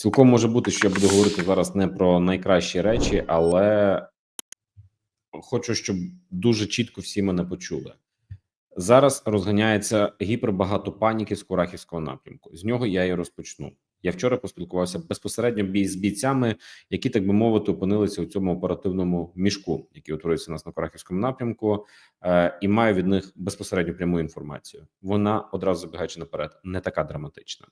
Цілком може бути, що я буду говорити зараз не про найкращі речі, але хочу, щоб дуже чітко всі мене почули. Зараз розганяється гіпербагато паніки з Курахівського напрямку. З нього я і розпочну. Я вчора поспілкувався безпосередньо з бійцями, які так би мовити опинилися у цьому оперативному мішку, який утворився у нас на Курахівському напрямку, е, і маю від них безпосередньо пряму інформацію. Вона одразу забігаючи наперед, не така драматична.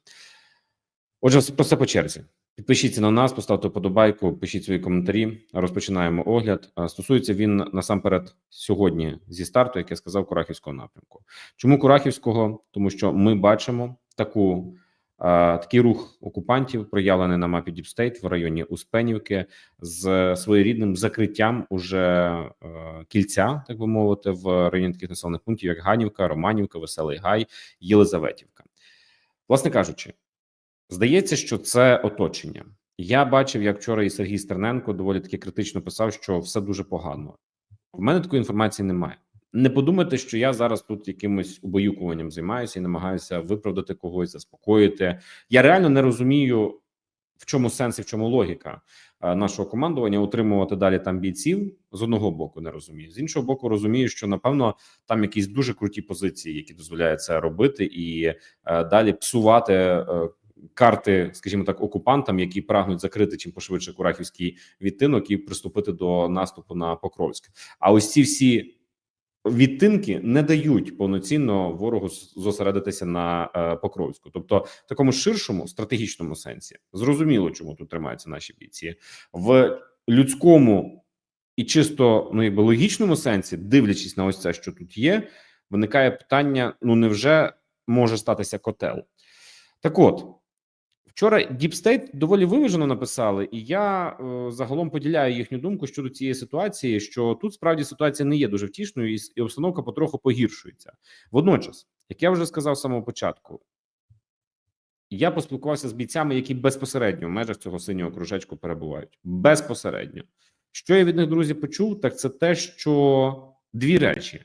Отже, про все по черзі. Підпишіться на нас, поставте вподобайку, пишіть свої коментарі. Розпочинаємо огляд. Е, Стосується він насамперед сьогодні зі старту, як я сказав, Курахівського напрямку. Чому Курахівського? Тому що ми бачимо таку. е, Такий рух окупантів проявлений на мапі Діпстейт в районі Успенівки з своєрідним закриттям уже е, кільця, так би мовити, в районі таких населених пунктів, як Ганівка, Романівка, Веселий Гай, Єлизаветівка. Власне кажучи, Здається, що це оточення. Я бачив, як вчора і Сергій Стерненко доволі таки критично писав, що все дуже погано. В мене такої інформації немає. Не подумайте, що я зараз тут якимось убаюкуванням займаюся і намагаюся виправдати когось, заспокоїти. Я реально не розумію, в чому сенс і в чому логіка е, нашого командування утримувати далі там бійців. З одного боку не розумію. З іншого боку, розумію, що напевно там якісь дуже круті позиції, які дозволяють це робити, і е, далі псувати. Карти, скажімо так, окупантам, які прагнуть закрити чим пошвидше Курахівський відтинок і приступити до наступу на Покровськ. А ось ці всі відтинки не дають повноцінно ворогу зосередитися на е, Покровську. Тобто, в такому ширшому стратегічному сенсі зрозуміло, чому тут тримаються наші бійці в людському і чисто ну якби логічному сенсі, дивлячись на ось це, що тут є, виникає питання: ну невже може статися котел? Так от. Вчора Deep State доволі виважено написали, і я е, загалом поділяю їхню думку щодо цієї ситуації, що тут справді ситуація не є дуже втішною, і, і обстановка потроху погіршується. Водночас, як я вже сказав з самого початку, я поспілкувався з бійцями, які безпосередньо в межах цього синього кружечку перебувають. Безпосередньо, що я від них друзі почув, так це те, що дві речі: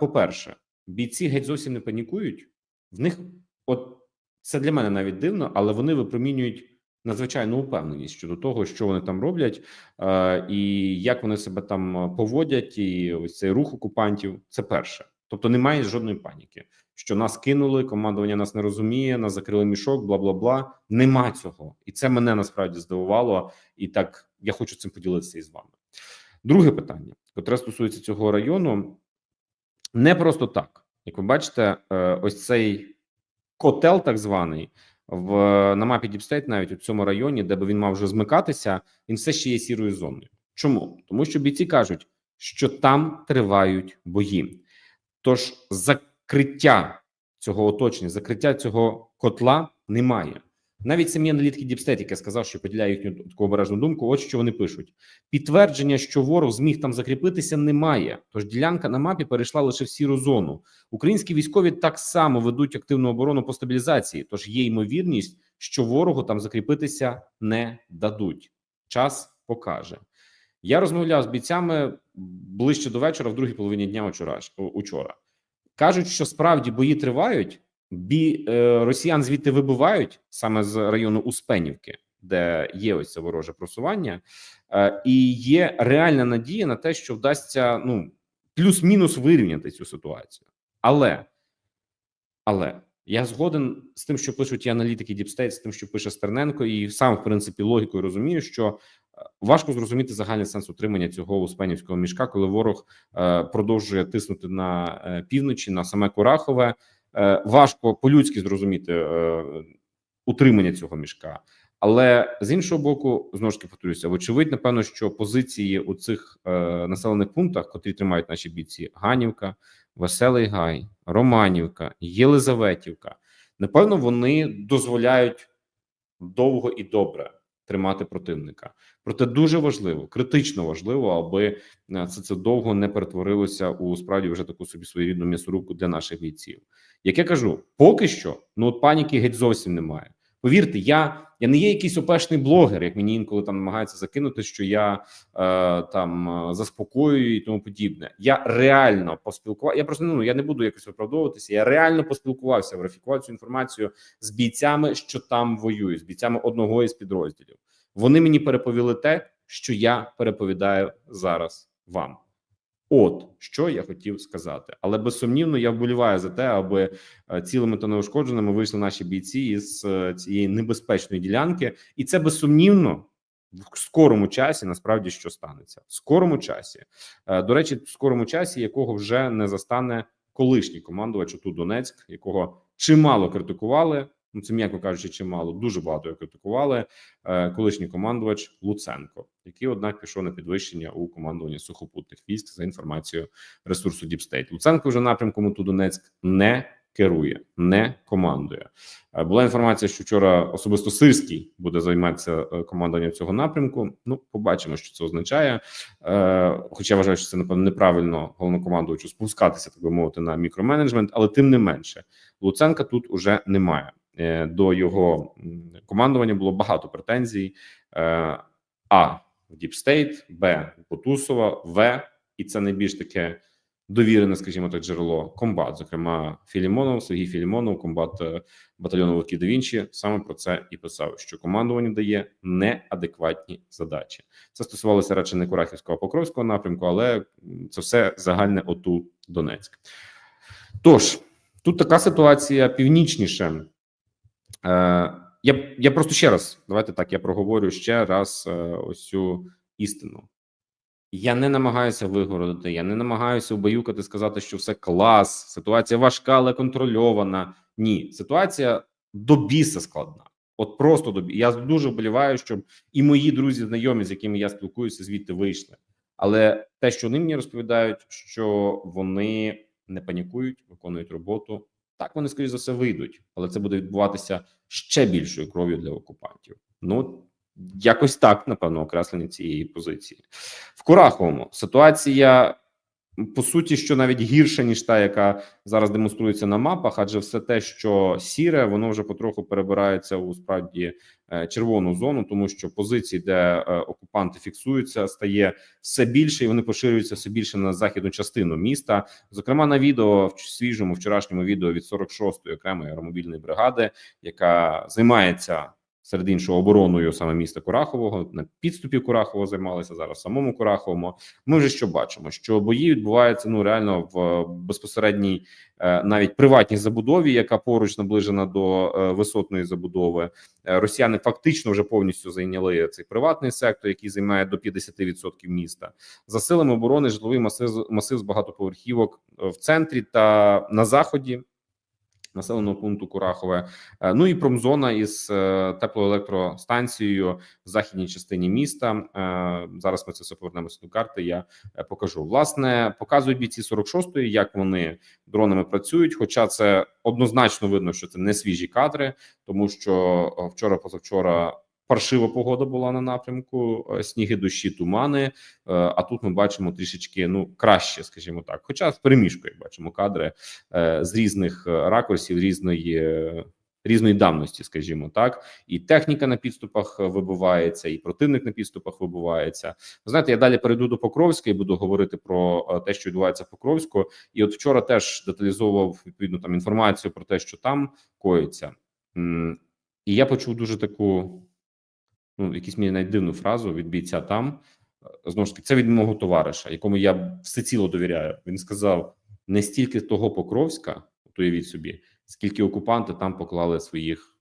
по-перше, бійці геть зовсім не панікують. В них, от це для мене навіть дивно, але вони випромінюють надзвичайну упевненість щодо того, що вони там роблять, е, і як вони себе там поводять, і ось цей рух окупантів. Це перше. Тобто немає жодної паніки, що нас кинули, командування нас не розуміє, нас закрили мішок, бла бла бла. Нема цього, і це мене насправді здивувало. І так я хочу цим поділитися із вами. Друге питання, котре стосується цього району, не просто так. Як ви бачите, е, ось цей котел, так званий, в на мапі Діпстейт, навіть у цьому районі, де би він мав вже змикатися, він все ще є сірою зоною. Чому? Тому що бійці кажуть, що там тривають бої. Тож закриття цього оточення, закриття цього котла немає. Навіть самі аналітики Діпстейт, яке сказав, що поділяє їхню таку обережну думку. От що вони пишуть: підтвердження, що ворог зміг там закріпитися, немає. Тож ділянка на мапі перейшла лише в сіру зону. Українські військові так само ведуть активну оборону по стабілізації, тож є ймовірність, що ворогу там закріпитися не дадуть. Час покаже. Я розмовляв з бійцями ближче до вечора, в другій половині дня учора. Кажуть, що справді бої тривають, бі е, росіян звідти вибивають саме з району Успенівки, де є ось це вороже просування, е, і є реальна надія на те, що вдасться ну плюс-мінус вирівняти цю ситуацію. Але, але я згоден з тим, що пишуть і аналітики State, з тим, що пише Стерненко, і сам, в принципі, логікою розумію, що е, важко зрозуміти загальний сенс утримання цього успенівського мішка, коли ворог продовжує тиснути на півночі, на саме Курахове. Е, важко по-людськи зрозуміти е, утримання цього мішка. Але з іншого боку, знову ж таки повторюся, вочевидь, напевно, що позиції у цих е, населених пунктах, котрі тримають наші бійці, Ганівка, Веселий Гай, Романівка, Єлизаветівка, напевно, вони дозволяють довго і добре тримати противника. Проте дуже важливо, критично важливо, аби е, це це довго не перетворилося у справді вже таку собі своєрідну м'ясорубку для наших бійців. Як я кажу, поки що ну от паніки геть зовсім немає. Повірте, я я не є якийсь опешний блогер, як мені інколи там намагаються закинути, що я е, там е, заспокоюю і тому подібне. Я реально поспілкувався. Я просто ну я не буду якось виправдовуватися. Я реально поспілкувався, верифікував цю інформацію з бійцями, що там воюють, з бійцями одного із підрозділів. Вони мені переповіли те, що я переповідаю зараз вам. От що я хотів сказати, але безсумнівно я вболіваю за те, аби е, цілими та неушкодженими вийшли наші бійці із е, цієї небезпечної ділянки, і це безсумнівно в скорому часі. Насправді що станеться в скорому часі. Е, До речі, в скорому часі, якого вже не застане колишній командувач ОТУ Донецьк, якого чимало критикували. Ну, це м'яко кажучи, чимало дуже багато його критикували. Е, колишній командувач Луценко, який однак пішов на підвищення у командуванні сухопутних військ за інформацією ресурсу Діпстейт. Луценко вже напрямком ОТУ Донецьк не керує, не командує. Е, Була інформація, що вчора особисто Сирський буде займатися е, командуванням цього напрямку. Ну, побачимо, що це означає. Хоча вважаю, що це напевно неправильно головнокомандувачу спускатися, так би мовити, на мікроменеджмент, але тим не менше, Луценка тут уже немає. Е, До його командування було багато претензій. Е, А Діпстейт, Б Потусова, В, і це найбільш таке довірене, скажімо так, джерело комбат. Зокрема, Філімонов, Сергій Філімонов, комбат е, батальйону Луки да саме про це і писав, що командування дає неадекватні задачі. Це стосувалося радше не Курахівського Покровського напрямку, але це все загальне ОТУ Донецьк. Тож тут така ситуація північніше. Е, я, я просто ще раз давайте так. Я проговорю ще раз е, ось цю істину. Я не намагаюся вигородити, я не намагаюся убаюкати, сказати, що все клас, ситуація важка, але контрольована. Ні, ситуація до біса складна. От просто до бі- Я дуже вболіваю, щоб і мої друзі, знайомі, з якими я спілкуюся, звідти вийшли. Але те, що вони мені розповідають, що вони не панікують, виконують роботу. Так вони, скоріш за все, вийдуть, але це буде відбуватися ще більшою кров'ю для окупантів. Ну якось так, напевно, окреслення цієї позиції. В Кураховому ситуація по суті, що навіть гірша ніж та, яка зараз демонструється на мапах, адже все те, що сіре, воно вже потроху перебирається у справді е, червону зону, тому що позиції, де е, окупанти фіксуються, стає все більше, і вони поширюються все більше на західну частину міста. Зокрема, на відео в свіжому вчорашньому відео від 46-ї окремої аеромобільної бригади, яка займається серед іншого обороною саме міста Курахового на підступі Курахового займалися зараз самому Кураховому. Ми вже що бачимо, що бої відбуваються ну реально в безпосередній, е, навіть приватній забудові, яка поруч наближена до е, висотної забудови. Е, Росіяни фактично вже повністю зайняли цей приватний сектор, який займає до 50% міста. За силами оборони житловий масив масив з багатоповерхівок е, в центрі та на заході населеного пункту Курахове. Е, Ну і промзона із е, теплоелектростанцією в західній частині міста. Е, Зараз ми це все повернемося до карти. Я покажу. Власне, показують бійці 46-ї, як вони дронами працюють. Хоча це однозначно видно, що це не свіжі кадри, тому що вчора, позавчора. Паршива погода була на напрямку, е, сніги, дощі, тумани. е, А тут ми бачимо трішечки ну краще, скажімо так. Хоча в переміжку, як бачимо, кадри е, з різних ракурсів, різної різної давності, скажімо так, і техніка на підступах вибувається, і противник на підступах вибувається. Ви знаєте, я далі перейду до Покровська і буду говорити про те, що відбувається в Покровську. І от вчора теж деталізовував відповідно там інформацію про те, що там коїться. І я почув дуже таку, ну якісь мені навіть дивну фразу від бійця там. Знову ж таки, це від мого товариша, якому я всеціло довіряю. Він сказав: не стільки того Покровська, уявіть собі, скільки окупанти там поклали своїх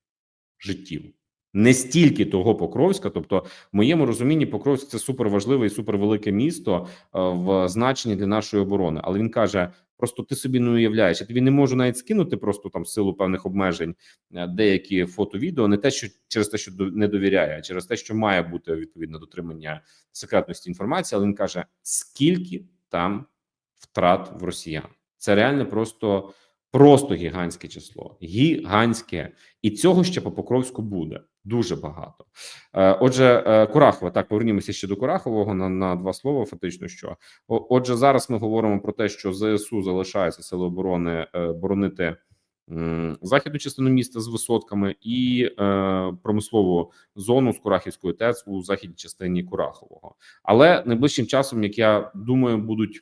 життів. Не стільки того Покровська, тобто, в моєму розумінні, Покровськ це суперважливе і супервелике місто е, в значенні для нашої оборони. Але він каже: просто ти собі не уявляєш, я тобі не можу навіть скинути просто там силу певних обмежень е, деякі фото, відео, не те, що через те, що не довіряє, а через те, що має бути відповідне дотримання секретності інформації. Але він каже: скільки там втрат в росіян? Це реально просто. Просто гігантське число, гігантське, і цього ще по Покровську буде дуже багато. Е, Отже, е, Курахова, так повернімося ще до Курахового на, на два слова. Фактично, що отже, зараз ми говоримо про те, що ЗСУ залишається сили оборони е, боронити західну частину міста з висотками і е, промислову зону з Курахівської ТЕЦ у західній частині Курахового. Але найближчим часом, як я думаю, будуть.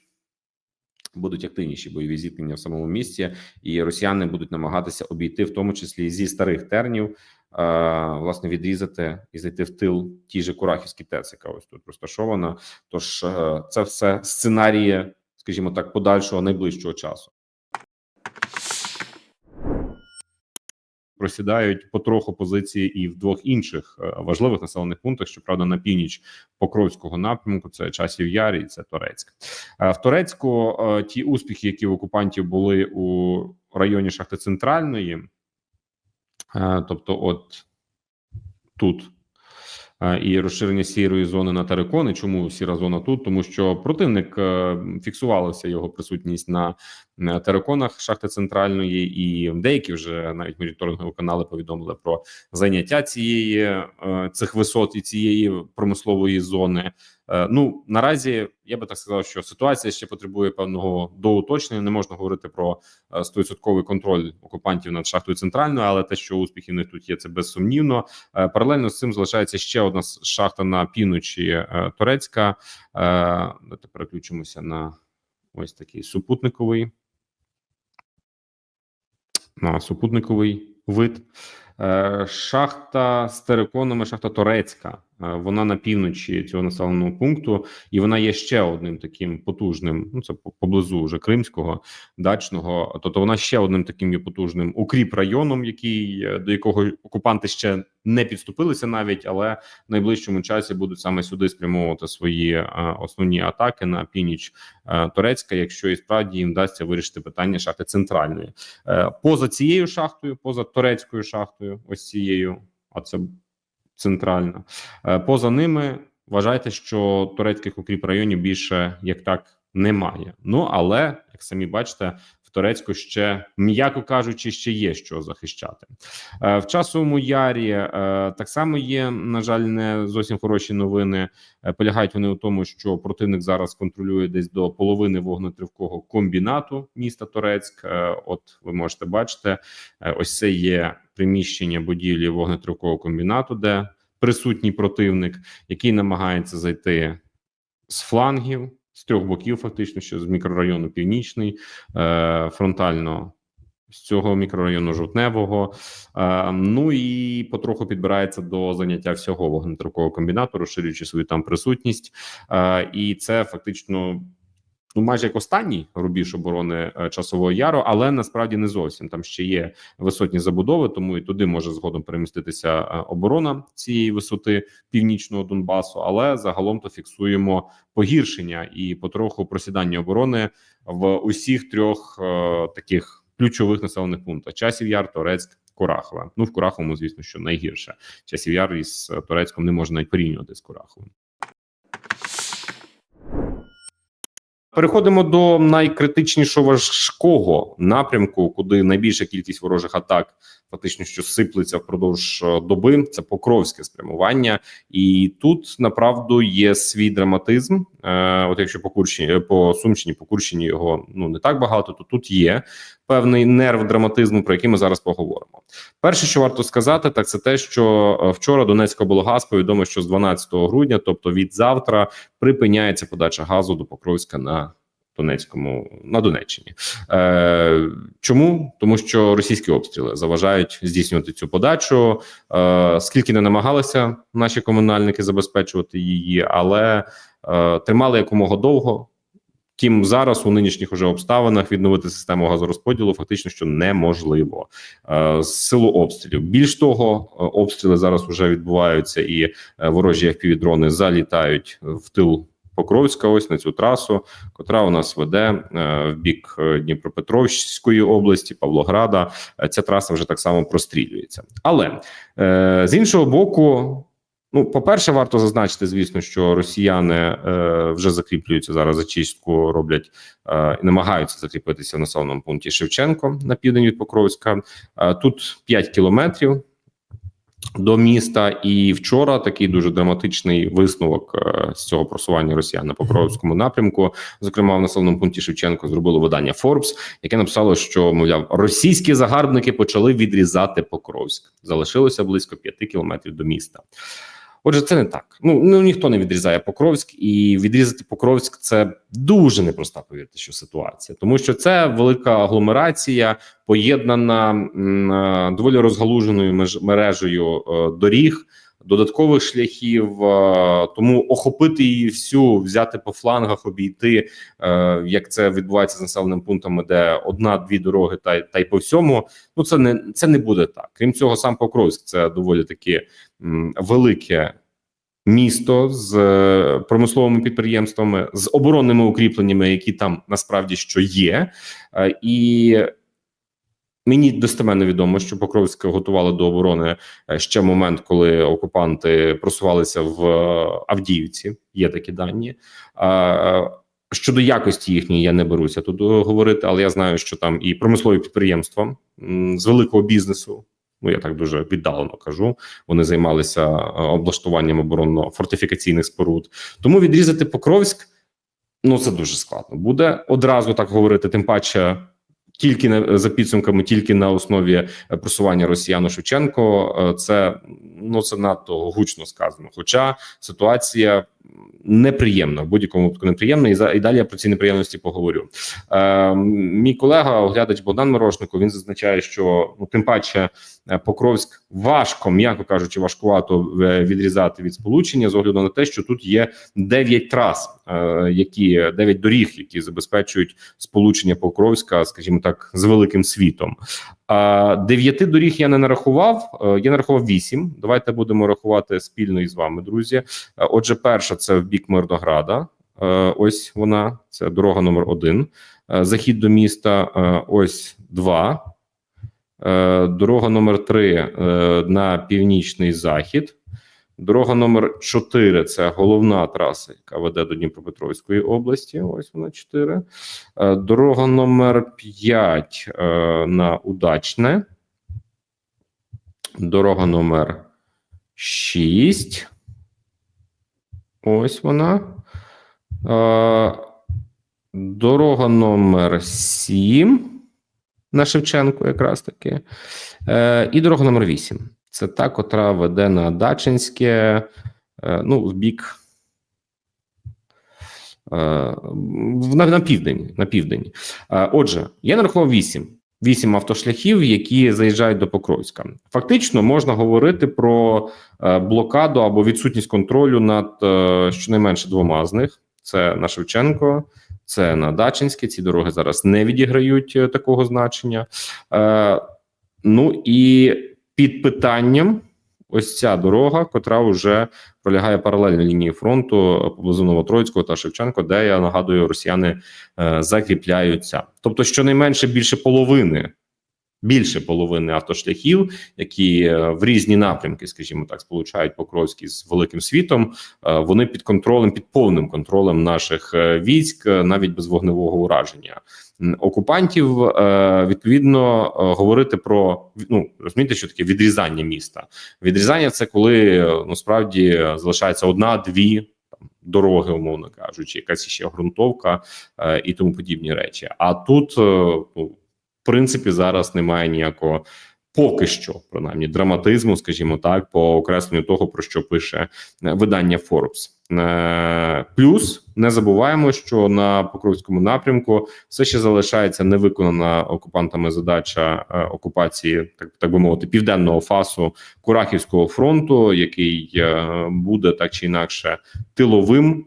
Будуть активніші бойові зіткнення в самому місті, і росіяни будуть намагатися обійти, в тому числі зі старих тернів, е, власне, відрізати і зайти в тил ті же Курахівські ТЕЦ, яка ось тут розташована. Тож е, це все сценарії, скажімо так, подальшого найближчого часу. Просідають потроху позиції і в двох інших е, важливих населених пунктах. Щоправда, на північ Покровського напрямку це часів Яр і це Торецьк. Е, В Торецьку е, ті успіхи, які в окупантів були у районі шахти центральної, тобто, от тут. І розширення сірої зони на терикони. Чому сіра зона тут? Тому що противник е, фіксувалася його присутність на на териконах шахти центральної, і деякі вже навіть моніторингові канали повідомили про зайняття цієї е, цих висот і цієї промислової зони. Е, Ну наразі я би так сказав, що ситуація ще потребує певного доуточнення. Не можна говорити про е, стовідсотковий контроль окупантів над шахтою центральною, але те, що успіхи в них тут є, це безсумнівно. Е, Паралельно з цим залишається ще одна шахта на півночі е, Турецька. Е, Давайте переключимося на ось такий супутниковий на супутниковий вид. Е, Шахта з териконами, шахта Торецька. Е, Вона на півночі цього населеного пункту, і вона є ще одним таким потужним. Ну це поблизу вже Кримського дачного. Тобто вона ще одним таким є потужним укріп районом, який е, до якого окупанти ще не підступилися навіть, але в найближчому часі будуть саме сюди спрямовувати свої е, основні атаки на північ Турецька, якщо і справді їм вдасться вирішити питання шахти центральної. Поза цією шахтою, поза турецькою шахтою, ось цією, а це центральна. Е, Поза ними вважайте, що турецьких укріп районів більше як так немає. Ну але як самі бачите, Турецьку ще м'яко кажучи, ще є що захищати. Е, В часовому ярі е, так само є, на жаль, не зовсім хороші новини. Е, Полягають вони у тому, що противник зараз контролює десь до половини вогнетривкого комбінату міста Торецьк. Е, От ви можете бачити, ось це є приміщення будівлі вогнетривкого комбінату, де присутній противник, який намагається зайти з флангів, з трьох боків, фактично, що з мікрорайону Північний, е, фронтально. З цього мікрорайону жовтневого, е, ну і потроху підбирається до заняття всього вогнетрукового комбінату, розширюючи свою там присутність, е, і це фактично ну майже як останній рубіж оборони е, часового яру, але насправді не зовсім там ще є висотні забудови, тому і туди може згодом переміститися е, оборона цієї висоти північного Донбасу. Але загалом то фіксуємо погіршення і потроху просідання оборони в усіх трьох е, таких ключових населених пунктах: часів яр, Торецьк. Курахове. Ну в Кураховому, звісно, що найгірше. Часів яр із е, Турецьком не можна навіть порівнювати з Кураховим. Переходимо до найкритичнішого важкого напрямку, куди найбільша кількість ворожих атак фактично що сиплеться впродовж е, доби. Це покровське спрямування, і тут направду є свій драматизм. Е, От якщо по Курщині, по Сумщині, по Курщині його ну не так багато, то тут є певний нерв драматизму, про який ми зараз поговоримо. Перше, що варто сказати, так це те, що е, вчора Донецька облгаз повідомив, що з 12 грудня, тобто від завтра, припиняється подача газу до Покровська на Донецькому на Донеччині. Е, Чому? Тому що російські обстріли заважають здійснювати цю подачу. Е, Скільки не намагалися наші комунальники забезпечувати її, але е, тримали якомога довго. Тим зараз у нинішніх уже обставинах відновити систему газорозподілу фактично що неможливо е, з силу обстрілів. Більш того, е, обстріли зараз вже відбуваються, і е, ворожі FPV-дрони залітають в тил Покровська. Ось на цю трасу, котра у нас веде е, в бік е, Дніпропетровської області, Павлограда. Е, Ця траса вже так само прострілюється. Але з іншого боку. Ну, по-перше, варто зазначити, звісно, що росіяни вже закріплюються зараз зачистку, роблять і намагаються закріпитися в населеному пункті Шевченко на південь від Покровська. Е, тут 5 кілометрів. До міста. І вчора такий дуже драматичний висновок е, з цього просування росіян на Покровському напрямку. Зокрема, в населеному пункті Шевченко зробило видання Forbes, яке написало, що мовляв російські загарбники почали відрізати Покровськ. Залишилося близько 5 кілометрів до міста. Отже, це не так. Ну ну ніхто не відрізає Покровськ, і відрізати Покровськ це дуже непроста. Повірте, що ситуація, тому що це велика агломерація, поєднана м, е, доволі розгалуженою мережею е, доріг. Додаткових шляхів, е, тому охопити її всю, взяти по флангах, обійти, е, як це відбувається з населеними пунктами, де одна-дві дороги, та та й по всьому. Ну це не це не буде так. Крім цього, сам Покровськ це доволі таки велике місто з е, промисловими підприємствами, з оборонними укріпленнями, які там насправді що є, і мені достеменно відомо, що Покровськ готували до оборони е, ще момент, коли окупанти просувалися в е, Авдіївці. Є такі дані. Е, Щодо якості їхньої я не беруся тут говорити, але я знаю, що там і промислові підприємства з великого бізнесу. Ну я так дуже віддалено кажу. Вони займалися облаштуванням оборонно-фортифікаційних споруд. Тому відрізати Покровськ ну це дуже складно. Буде одразу так говорити. Тим паче, тільки на за підсумками, тільки на основі е, просування Росіяну Шевченко. е, Це ну це надто гучно сказано. Хоча ситуація неприємна в будь-якому випадку неприємна, і за і далі я про ці неприємності поговорю. Е, мій колега, оглядач Богдан Мирошнико, він зазначає, що ну тим паче е, Покровськ важко, м'яко кажучи, важкувато е, відрізати від сполучення з огляду на те, що тут є 9 трас, е, які 9 доріг, які забезпечують сполучення Покровська, скажімо так, з великим світом. Дев'яти доріг я не нарахував. е, Я нарахував вісім. Давайте будемо рахувати спільно із вами, друзі. Е, Отже, перша це в бік Мирнограда. Е, Ось вона, це дорога номер один. Захід до міста. Ось два. Дорога номер три на північний захід. Дорога номер 4 – це головна траса, яка веде до Дніпропетровської області. Ось вона 4. Е, Дорога номер 5 е, на Удачне. Дорога номер 6. Ось вона. Е, Дорога номер 7 на Шевченку, якраз таки. І дорога номер 8. Це та, котра веде на Дачинське, е, ну, в бік. е, На, на південь. На південь. Е, Отже, я нарахував 8. Вісім автошляхів, які заїжджають до Покровська. Фактично можна говорити про блокаду або відсутність контролю над щонайменше двома з них: це на Шевченко, це на Дачинське. Ці дороги зараз не відіграють такого значення. Ну і під питанням ось ця дорога, котра вже пролягає паралельно лінії фронту поблизу Новотроїцького та Шевченко, де я нагадую, росіяни е, закріпляються. Тобто, щонайменше більше половини. Більше половини автошляхів, які е, в різні напрямки, скажімо так, сполучають Покровський з великим світом. е, Вони під контролем, під повним контролем наших е, військ, навіть без вогневого ураження окупантів. Відповідно, говорити про ну розумієте, що таке відрізання міста. Відрізання це коли насправді е, залишається одна-дві там дороги, умовно кажучи, якась ще ґрунтовка е, і тому подібні речі. А тут е, ну, принципі зараз немає ніякого. Поки що, принаймні, драматизму, скажімо так, по окресленню того, про що пише е, видання Forbes. Е, Плюс не забуваємо, що на Покровському напрямку все ще залишається невиконана окупантами задача е, окупації, так так би мовити, південного фасу Курахівського фронту, який е, буде так чи інакше тиловим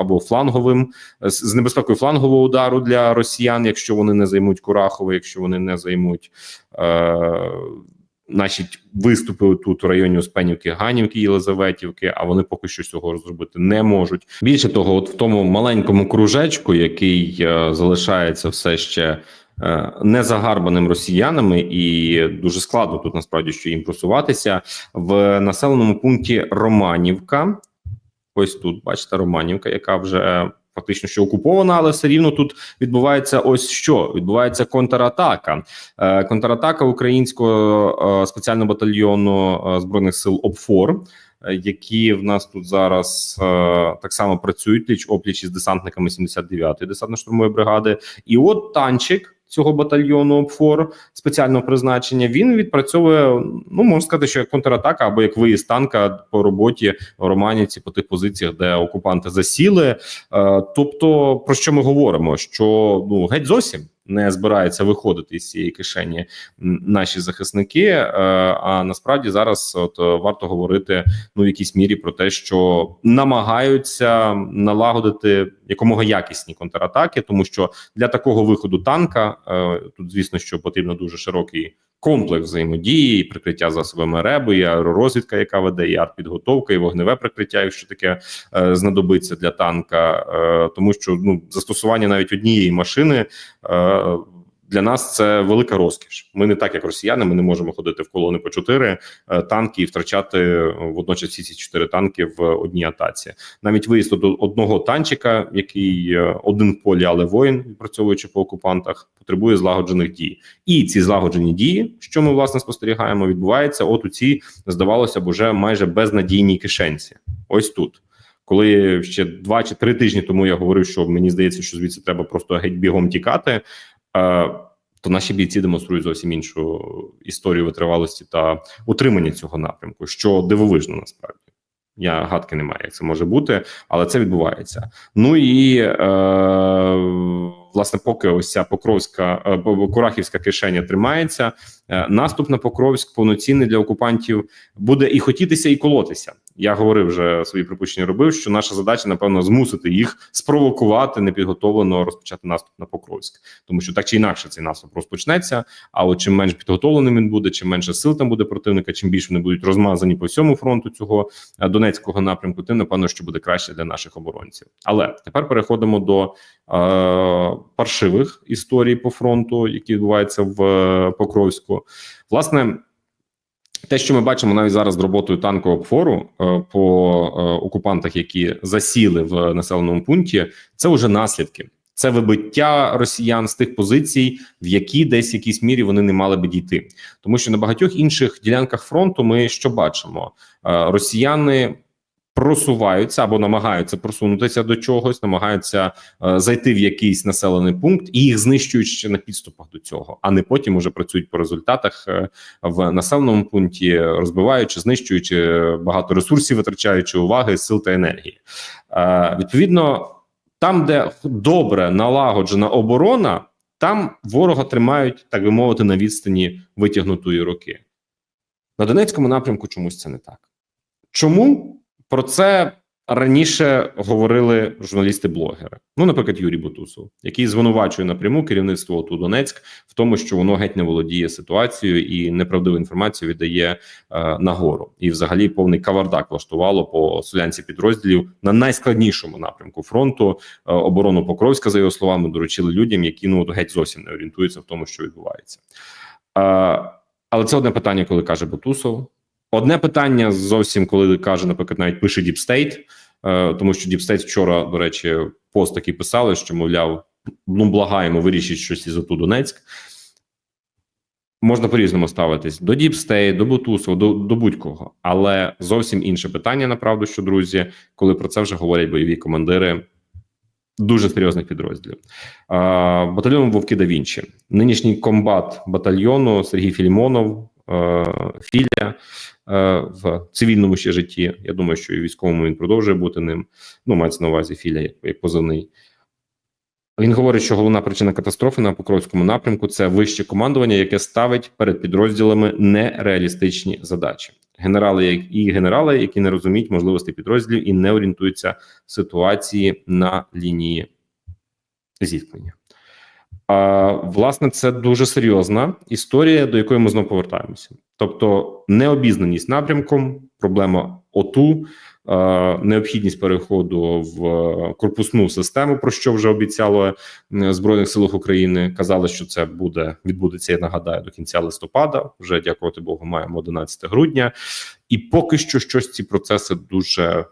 або фланговим з, небезпекою флангового удару для росіян, якщо вони не займуть Курахове, якщо вони не займуть. Е, Наші виступи тут у районі Успенівки, Ганівки, Єлизаветівки, а вони поки що цього зробити не можуть. Більше того, от в тому маленькому кружечку, який е, залишається все ще е, незагарбаним росіянами, і дуже складно тут насправді що їм просуватися в населеному пункті Романівка. Ось тут бачите Романівка, яка вже фактично що окупована, але все рівно тут відбувається ось що відбувається контратака. Е, контратака українського е, спеціального батальйону е, збройних сил ОПФОР. Які в нас тут зараз так само працюють пліч опліч із десантниками 79-ї десантно-штурмової бригади, і от танчик цього батальйону ОПФОР спеціального призначення він відпрацьовує. Ну можна сказати, що як контратака або як виїзд танка по роботі в Романіці по тих позиціях, де окупанти засіли. Е, тобто, про що ми говоримо? Що ну геть зовсім не збираються виходити з цієї кишені наші захисники. Е, а насправді зараз от е, варто говорити ну в якійсь мірі про те, що намагаються налагодити якомога якісні контратаки, тому що для такого виходу танка е, тут, звісно, що потрібно дуже широкий. Комплекс взаємодії, і прикриття засобами РЕБу, і аеророзвідка, яка веде, і артпідготовка, і вогневе прикриття, якщо таке е, знадобиться для танка, е, тому що ну застосування навіть однієї машини е, для нас це велика розкіш. Ми не так, як росіяни, ми не можемо ходити в колони по чотири е, танки і втрачати е, водночас всі ці чотири танки в одній атаці. Навіть виїзд до одного танчика, який е, один полі, але воїн, відпрацьовуючи по окупантах, потребує злагоджених дій. І ці злагоджені дії, що ми власне спостерігаємо, відбуваються от у цій здавалося б уже майже безнадійній кишенці. Ось тут. Коли ще два чи три тижні тому я говорив, що мені здається, що звідси треба просто геть бігом тікати, то наші бійці демонструють зовсім іншу історію витривалості та утримання цього напрямку, що дивовижно насправді. Я гадки не маю, як це може бути, але це відбувається. Ну і е, власне, поки ось ця покровська е, Курахівська кишеня тримається, е, наступ на Покровськ повноцінний для окупантів буде і хотітися, і колотися. Я говорив вже свої припущення робив, що наша задача, напевно, змусити їх спровокувати непідготовлено розпочати наступ на Покровськ, тому що так чи інакше цей наступ розпочнеться. А от чим менш підготовленим він буде, чим менше сил там буде противника, чим більше вони будуть розмазані по всьому фронту цього е, Донецького напрямку, тим напевно, що буде краще для наших оборонців. Але тепер переходимо до е, паршивих історій по фронту, які відбуваються в е, Покровську. Власне. Те, що ми бачимо навіть зараз з роботою танкового фору е, по е, окупантах, які засіли в населеному пункті, це вже наслідки. Це вибиття росіян з тих позицій, в які десь в якійсь мірі вони не мали би дійти, тому що на багатьох інших ділянках фронту ми що бачимо? Е, Росіяни просуваються або намагаються просунутися до чогось, намагаються е, зайти в якийсь населений пункт і їх знищують ще на підступах до цього, а не потім уже працюють по результатах е, в населеному пункті, розбиваючи, знищуючи багато ресурсів, витрачаючи уваги, сил та енергії. Е, відповідно, там, де добре налагоджена оборона, там ворога тримають, так би мовити, на відстані витягнутої руки. На Донецькому напрямку чомусь це не так. Чому про це раніше говорили журналісти-блогери? Ну, наприклад, Юрій Бутусов, який звинувачує напряму керівництво ОТУ Донецьк в тому, що воно геть не володіє ситуацією і неправдиву інформацію віддає е, нагору. І, взагалі, повний кавардак влаштувало по солянці підрозділів на найскладнішому напрямку фронту. Е, оборону Покровська, за його словами, доручили людям, які ну геть зовсім не орієнтуються в тому, що відбувається. Е, але це одне питання, коли каже Бутусов. Одне питання зовсім, коли каже, наприклад, навіть пише Діпстейт, тому що Діпстейт вчора, до речі, пост такий писали, що мовляв, ну благаємо вирішити щось із ОТУ Донецьк. Можна по-різному ставитись до Діпстейт, до Бутусова, до, до будь-кого, але зовсім інше питання, направду, що друзі, коли про це вже говорять бойові командири дуже серйозних підрозділів. А, батальйон Вовки да Вінчі. Нинішній комбат батальйону Сергій Філімонов, е, Філя е, в цивільному ще житті. Я думаю, що і військовому він продовжує бути ним. Ну, мається на увазі Філя як, як позивний. Він говорить, що головна причина катастрофи на Покровському напрямку це вище командування, яке ставить перед підрозділами нереалістичні задачі. Генерали і генерали, які не розуміють можливості підрозділів і не орієнтуються в ситуації на лінії зіткнення. А, власне, це дуже серйозна історія, до якої ми знову повертаємося. Тобто, необізнаність напрямком, проблема ОТУ, необхідність переходу в е, корпусну систему, про що вже обіцяло е, збройних силах України. Казали, що це буде відбудеться. Я нагадаю до кінця листопада. Вже дякувати Богу, маємо 11 грудня, і поки що щось ці процеси дуже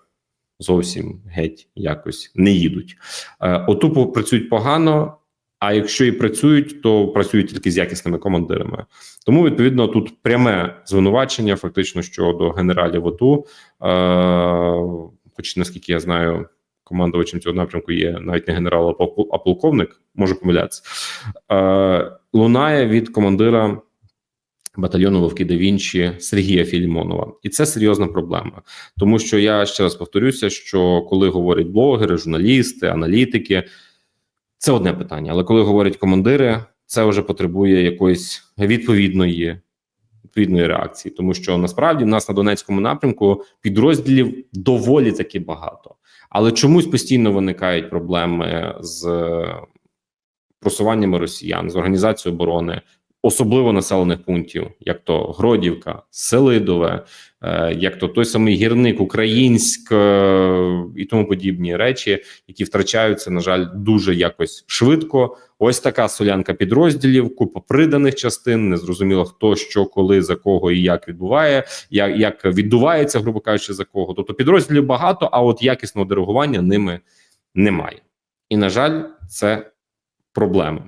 зовсім геть якось не їдуть. Е, Отупо працюють погано. А якщо і працюють, то працюють тільки з якісними командирами. Тому відповідно тут пряме звинувачення, фактично щодо генералів ОТУ. Е, Хоч наскільки я знаю, командувачем цього напрямку є навіть не генерал, а полковник, можу помилятися. Е, лунає від командира батальйону Вовки да Вінчі Сергія Філімонова, і це серйозна проблема, тому що я ще раз повторюся: що коли говорять блогери, журналісти, аналітики, це одне питання. Але коли говорять командири, це вже потребує якоїсь відповідної. Відповідної реакції, тому що насправді в нас на Донецькому напрямку підрозділів доволі таки багато, але чомусь постійно виникають проблеми з просуваннями росіян, з організацією оборони, особливо населених пунктів, як то Гродівка, Селидове, е, як то той самий гірник, Українськ е, і тому подібні речі, які втрачаються, на жаль, дуже якось швидко. Ось така солянка підрозділів, купа приданих частин. Незрозуміло хто що, коли за кого і як відбуває, як, як відбувається, грубо кажучи, за кого. Тобто підрозділів багато, а от якісного диригування ними немає. І на жаль, це проблема.